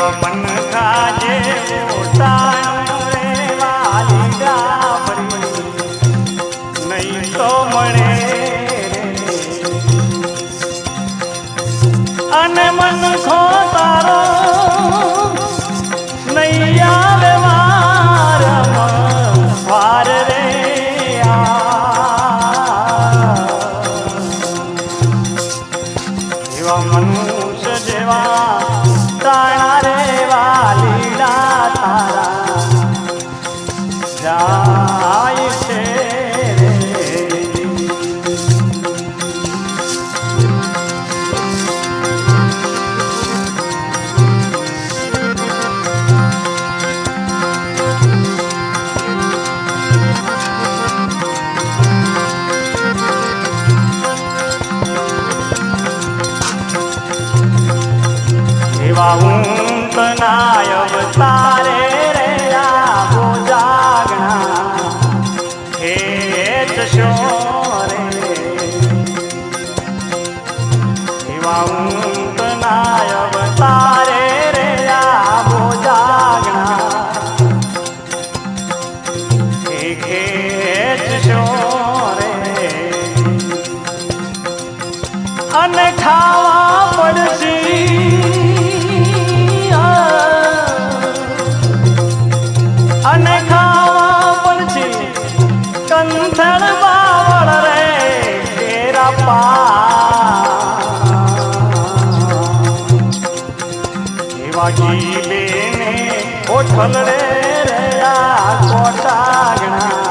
મન ખાજે પોતાનું નહીં તો મળે અને મન ખો તારો મનુષ્ય જેવા તાણા એવા ઊંટના અવતારે રે આવો જાગણા હે ચશો જીવે ને ઓઠલડે રહ્યા કોટાગણા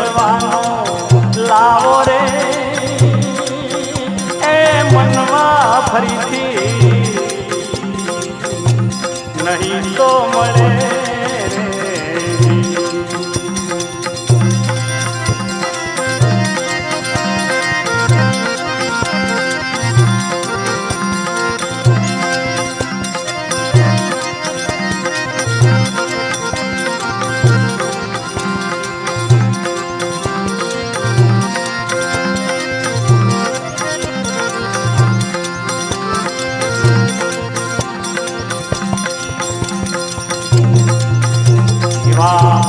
મેળવાનો એ મનમાં ફરીથી નહીં તો મળે.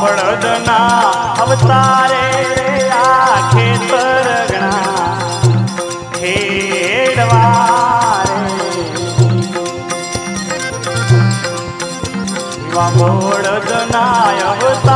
બળદના અવતારે આખે પરગણા ખેડવા બળદના અવતાર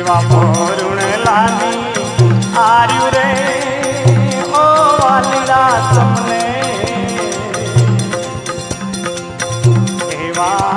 એવા મોરુણ લાલી આર્યું રે. ઓ વાલીલા તમને. એવા